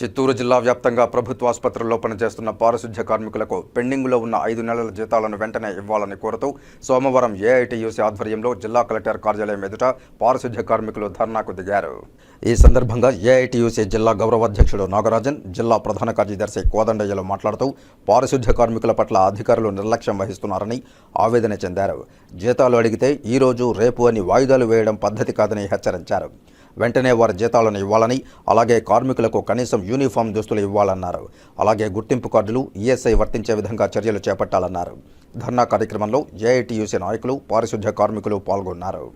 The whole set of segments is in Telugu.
చిత్తూరు జిల్లా వ్యాప్తంగా ప్రభుత్వ ఆసుపత్రుల్లో పనిచేస్తున్న పారిశుధ్య కార్మికులకు పెండింగ్లో ఉన్న ఐదు నెలల జీతాలను వెంటనే ఇవ్వాలని కోరుతూ సోమవారం ఏఐటీయూసీ ఆధ్వర్యంలో జిల్లా కలెక్టర్ కార్యాలయం ఎదుట పారిశుధ్య కార్మికులు ధర్నాకు దిగారు. ఈ సందర్భంగా ఏఐటీయూసీ జిల్లా గౌరవాధ్యక్షుడు నాగరాజన్ జిల్లా ప్రధాన కార్యదర్శి కోదండయ్యలు మాట్లాడుతూ పారిశుధ్య కార్మికుల పట్ల అధికారులు నిర్లక్ష్యం వహిస్తున్నారని ఆవేదన చెందారు. జీతాలు అడిగితే ఈ రోజు రేపు అని వాయిదాలు వేయడం పద్ధతి కాదని హెచ్చరించారు. వెంటనే వారి జీతాలను ఇవ్వాలని అలాగే కార్మికులకు కనీసం యూనిఫామ్ దుస్తులు ఇవ్వాలన్నారు. అలాగే గుర్తింపు కార్డులు ఈఎస్ఐ వర్తించే విధంగా చర్యలు చేపట్టాలన్నారు. ధర్నా కార్యక్రమంలో జేఐటీయూసీ నాయకులు పారిశుధ్య కార్మికులు పాల్గొన్నారు.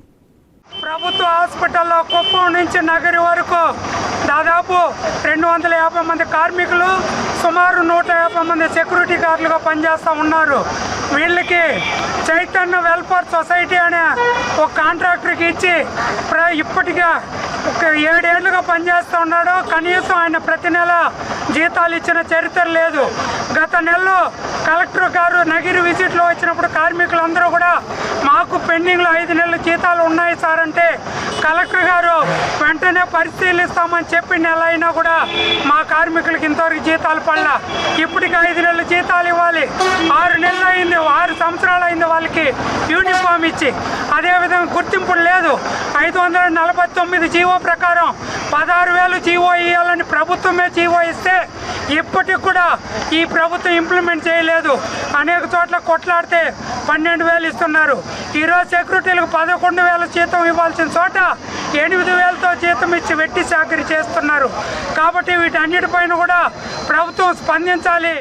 ప్రభుత్వ హాస్పిటల్లో కుప్పం నుంచి నగరి వరకు దాదాపు రెండు వందల యాభై మంది కార్మికులు సుమారు నూట యాభై మంది సెక్యూరిటీ గార్డులుగా పనిచేస్తూ ఉన్నారు. వీళ్ళకి చైతన్య వెల్ఫేర్ సొసైటీ అనే ఒక కాంట్రాక్టర్కి ఇచ్చి ప్ర- ఇప్పటిగా ఒక ఏడేళ్ళుగా పనిచేస్తూ ఉన్నాడు. కనీసం ఆయన ప్రతి నెల జీతాలు ఇచ్చిన చరిత్ర లేదు. గత నెలలో కలెక్టర్ గారు నగిరి విజిట్లో వచ్చినప్పుడు కార్మికులందరూ కూడా మాకు పెండింగ్లో ఐదు నెలల జీతాలు ఉన్నాయి సార్ అంటే కలెక్టర్ గారు వెంటనే పరిశీలిస్తామని చెప్పి నెల అయినా కూడా మా కార్మికులకి ఇంతవరకు జీతాలు పడలా. ఇప్పటికి ఐదు నెలల జీతాలు ఇవ్వాలి. ఆరు నెలలు అయింది ఆరు సంవత్సరాలు అయింది వాళ్ళకి యూనిఫామ్ ఇచ్చి. అదేవిధంగా గుర్తింపు లేదు. ఐదు వందల నలభై తొమ్మిది జీవో ప్రకారం పదహారు వేలు జీవో ఇవ్వాలని ప్రభుత్వమే జీవో ఇస్తే ఇప్పటికి కూడా ఈ ప్రభుత్వం ఇంప్లిమెంట్ చేయలేదు. అనేక చోట్ల కొట్లాడితే పన్నెండు వేలు ఇస్తున్నారు. ఈరోజు సెక్యూరిటీలకు పదకొండు వేల జీతం ఇవ్వాల్సిన చోట ఎనిమిది వేలతో జీతం ఇచ్చి వెట్టి చాకరీ చేస్తున్నారు. కాబట్టి వీటన్నిటిపైన కూడా ప్రభుత్వం స్పందించాలి.